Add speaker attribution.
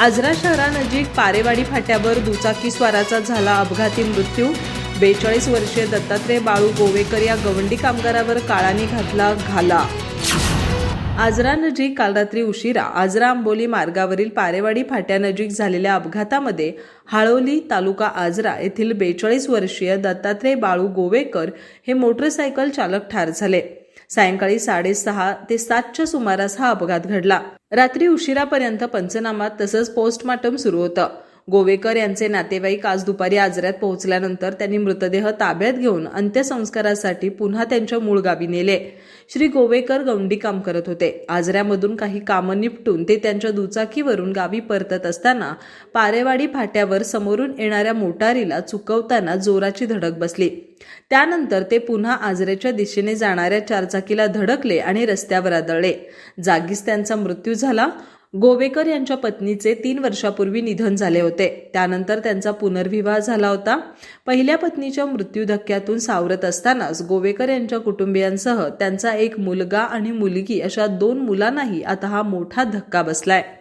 Speaker 1: आजरा शहरानजीक पारेवाडी फाट्यावर दुचाकी स्वाराचा झाला अपघाती मृत्यू. बेचाळीस वर्षीय दत्तात्रय बाळू गोवेकर या गवंडी कामगारावर काळाने घातला घाला. आजरा नजीक काल रात्री उशिरा आजरा आंबोली मार्गावरील पारेवाडी फाट्यानजीक झालेल्या अपघातामध्ये हाळोली तालुका आजरा येथील बेचाळीस वर्षीय दत्तात्रय बाळू गोवेकर हे मोटरसायकल चालक ठार झाले. सायंकाळी साडेसहा ते सातच्या सुमारास हा अपघात घडला. रात्री उशिरापर्यंत पंचनामा तसंच पोस्टमार्टम सुरू होतं. गोवेकर यांचे नातेवाईक आज दुपारी आजऱ्यात पोहोचल्यानंतर त्यांनी मृतदेह ताब्यात घेऊन अंत्यसंस्कारासाठी पुन्हा त्यांच्या मूळ गावी नेले. श्री गोवेकर गौंडी काम करत होते. आजऱ्यामधून काही कामं निपटून ते त्यांच्या दुचाकीवरून गावी परतत असताना पारेवाडी फाट्यावर समोरून येणाऱ्या मोटारीला चुकवताना जोराची धडक बसली. त्यानंतर ते पुन्हा आजऱ्याच्या दिशेने जाणाऱ्या चारचाकीला धडकले आणि रस्त्यावर आदळले. जागीच त्यांचा मृत्यू झाला. गोवेकर यांच्या पत्नीचे तीन वर्षापूर्वी निधन झाले होते. त्यानंतर त्यांचा पुनर्विवाह झाला होता. पहिल्या पत्नीच्या मृत्यू धक्क्यातून सावरत असतानाच गोवेकर यांच्या कुटुंबियांसह त्यांचा एक मुलगा आणि मुलगी अशा दोन मुलांनाही आता हा मोठा धक्का बसलाय.